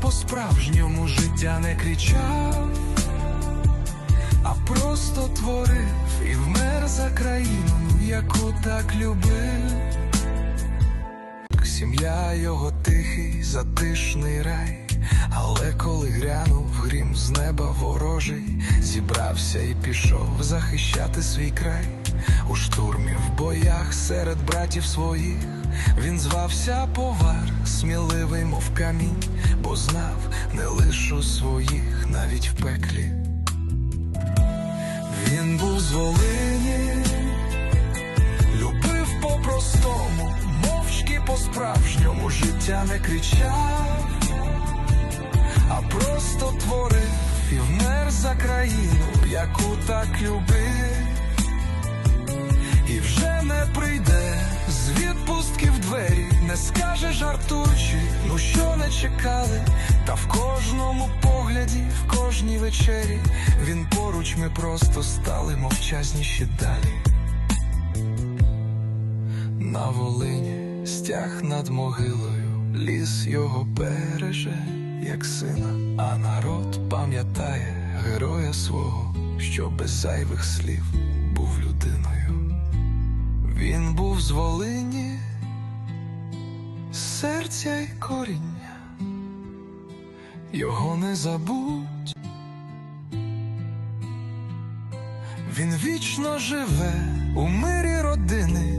по-справжньому життя не кричав, а просто творив і вмер за країну, яку так любив. Сім'я його тихий, затишний рай, але коли грянув грім з неба ворожий, зібрався і пішов захищати свій край. У штурмі в боях серед братів своїх він звався повар, сміливий, мов камінь, бо знав не лиш у своїх, навіть в пеклі. Він був з Волині, любив по-простому, мовчки по-справжньому життя не кричав, а просто творив яку так любив, і вже не прийде з відпустки в двері, не скаже жартуючи, ну що не чекали, та в кожному погляді, в кожній вечері. Він поруч, ми просто стали мовчазніші далі. На Волині стяг над могилою, ліс його береже, як сина, а народ пам'ятає героя свого, що без зайвих слів був людиною. Він був з Волині, серця й коріння, його не забудь. Він вічно живе у мирі родини.